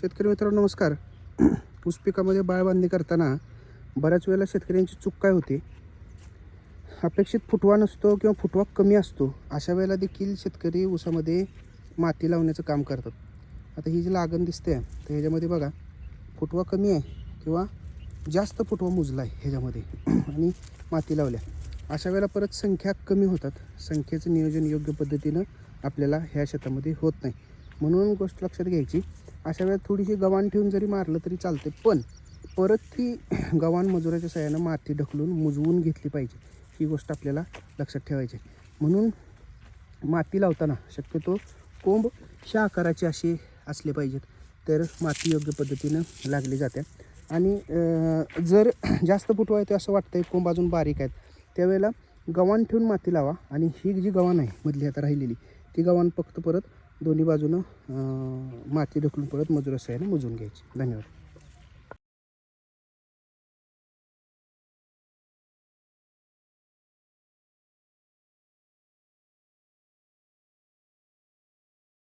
शेतकरी मित्रांनो नमस्कार. ऊस पिकामध्ये बाळबांधणी करताना बऱ्याच वेळेला शेतकऱ्यांची चूक काय होते? अपेक्षित फुटवा नसतो किंवा फुटवा कमी असतो अशा वेळेला देखील शेतकरी ऊसामध्ये माती लावण्याचं काम करतात. आता ही जी लागण दिसते तर ह्याच्यामध्ये बघा फुटवा कमी आहे किंवा जास्त फुटवा मुजला आहे ह्याच्यामध्ये. आणि माती लावल्या. अशा वेळेला परत संख्या कमी होतात. संख्येचं नियोजन योग्य पद्धतीनं आपल्याला ह्या शेतामध्ये होत नाही. म्हणून गोष्ट लक्षात घ्यायची अशा वेळेत थोडीशी गव्हाण ठेवून जरी मारलं तरी चालते पण परत ती गव्हाण मजुराच्या सहाय्यानं माती ढकलून मुजवून घेतली पाहिजे. ही गोष्ट आपल्याला लक्षात ठेवायची आहे. म्हणून माती लावताना शक्यतो कोंब ह्या आकाराचे असे असले पाहिजेत. तर माती योग्य पद्धतीनं लागली जाते. आणि जर जास्त फुटवा येतो असं वाटतंय कोंब अजून बारीक आहेत त्यावेळेला गव्हाण ठेवून माती लावा. आणि ही जी गव्हाण आहे मधली आता राहिलेली ती गव्हाण फक्त परत दोन्ही बाजूनं माती ढकलून परत मजुरा सहाय्यानं मुजून घ्यायची. धन्यवाद.